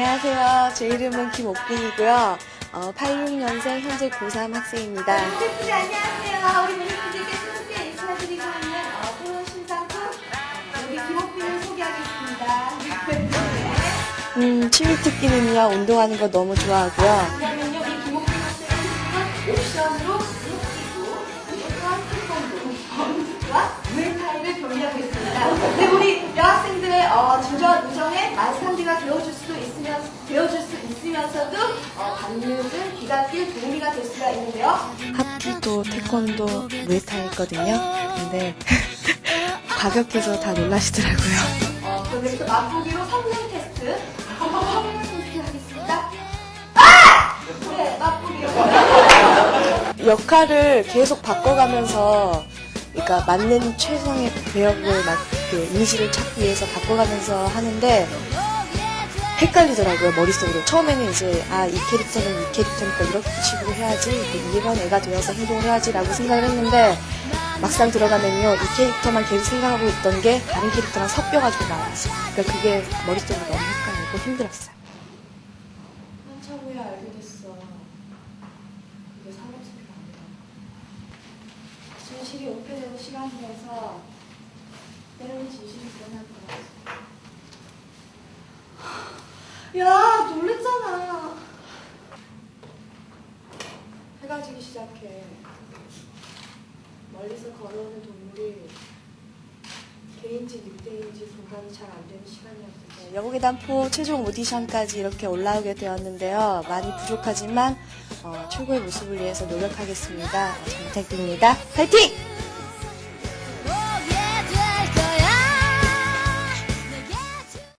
안녕하세요. 제 이름은 김옥빈이고요. 어, 86년생 현재 고3 학생입니다. 유니프들 안녕하세요. 우리 유니프들께 소개 인사드리고 있는 어, 토론 신상품 여기 김옥빈을 소개하겠습니다. 음, 취미 특기는요, 운동하는 거 너무 좋아하고요. 그러면요, 이 김옥빈 학생은 옵션으로 만상비가 되어줄 수도 있으면 되어줄 수 있으면서도 어, 받는 귀갓길 도우미가 될 수가 있는데요. 하키도 태권도 무에타이 했거든요. 근데 과격해서 다 놀라시더라고요. 어, 그래서 맛보기로 성능 테스트. 테스트 하겠습니다. 아! 네, 맛보기로. 역할을 계속 바꿔가면서 그러니까 맞는 최상의 배역을 막, 그 이미지를 찾기 위해서 바꿔가면서 하는데 헷갈리더라고요 머릿속으로 처음에는 이제 아 이 캐릭터는 이 캐릭터니까 이렇게 식으로 해야지 이런 애가 되어서 행동을 해야지라고 생각을 했는데 막상 들어가면요 이 캐릭터만 계속 생각하고 있던 게 다른 캐릭터랑 섞여가지고 나와요 그러니까 그게 머릿속으로 너무 헷갈리고 힘들었어요 한참 후에 알게 됐어. 이게 상업스피가 아니다. 진실이 오픈되는 시간이면서 때로는 진실이 드러날 거야. 야, 놀랬잖아. 해가 지기 시작해. 멀리서 걸어오는 동물이 개인지 늑대인지 분간이 잘 안 되는 시간이었어. 네, 여고계단포 최종 오디션까지 이렇게 올라오게 되었는데요. 많이 부족하지만 어, 최고의 모습을 위해서 노력하겠습니다. 잘 부탁드립니다. 파이팅!